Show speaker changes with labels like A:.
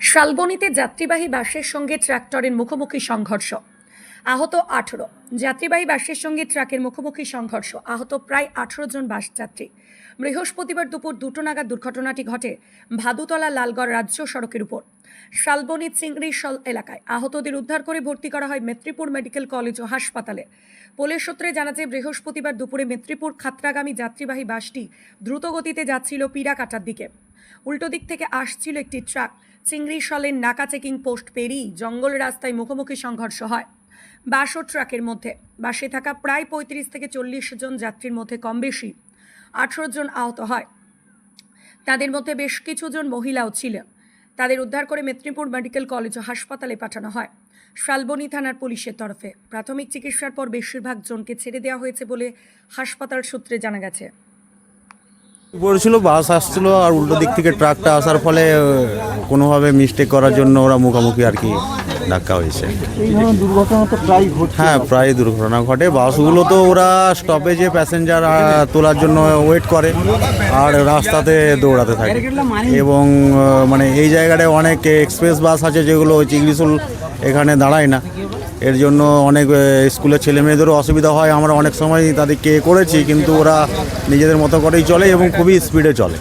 A: শালবনীতে যাত্রীবাহী বাসের সঙ্গে ট্রাক্টরের মুখোমুখি সংঘর্ষ। আহত আঠেরো। যাত্রীবাহী বাসের সঙ্গে ট্রাকের মুখোমুখি সংঘর্ষ। আহত প্রায় আঠেরো জন বাস যাত্রী। বৃহস্পতিবার দুপুর দুটো নাগাদ দুর্ঘটনাটি ঘটে ভাদুতলা লালগড় রাজ্য সড়কের উপর। শালবনি চিংড়ি শল এলাকায় আহতদের উদ্ধার করে ভর্তি করা হয় মেদিনীপুর মেডিকেল কলেজ ও হাসপাতালে। পুলিশ সূত্রে জানা যায়, বৃহস্পতিবার দুপুরে মেদিনীপুর খাতড়াগামী যাত্রীবাহী বাসটি দ্রুতগতিতে যাচ্ছিল পিরাকাটার দিকে। উল্টো দিক থেকে আসছিল একটি ট্রাক। চিংড়ি শলের নাকা চেকিং পোস্ট পেরিয়ে জঙ্গল রাস্তায় মুখোমুখি সংঘর্ষ হয়। বাস ও ট্রাকের মধ্যে। বাসে থাকা প্রায় পঁয়ত্রিশ থেকে চল্লিশ জন যাত্রীর মধ্যে কম বেশি আঠেরো জন আহত হয়। তাদের মধ্যে বেশ কিছুজন মহিলাও ছিলেন। তাদের উদ্ধার করে মেদিনীপুর মেডিকেল কলেজ ও হাসপাতালে পাঠানো হয়। শালবনী থানার পুলিশের তরফে। প্রাথমিক চিকিৎসার পর বেশিরভাগ জনকে ছেড়ে দেওয়া হয়েছে বলে হাসপাতাল সূত্রে জানা গেছে।
B: পড়েছিল, বাস আসছিল আর উল্টো দিক থেকে ট্রাকটা আসার ফলে কোনোভাবে মিস্টেক করার জন্য ওরা মুখোমুখি আর কি ধাক্কা হয়েছে। হ্যাঁ প্রায় দুর্ঘটনা ঘটে। বাসগুলো তো ওরা স্টপেজে প্যাসেঞ্জার তোলার জন্য ওয়েট করে আর রাস্তাতে দৌড়াতে থাকে। এবং মানে এই জায়গাটায় অনেক এক্সপ্রেস বাস আছে যেগুলো চিংড়িশুল এখানে দাঁড়ায় না। এর জন্য অনেক স্কুলের ছেলে মেয়েদেরও অসুবিধা হয়। আমরা অনেক সময় তাদেরকে করেছি, কিন্তু ওরা নিজেদের মতো করেই চলে এবং খুবই স্পিডে চলে।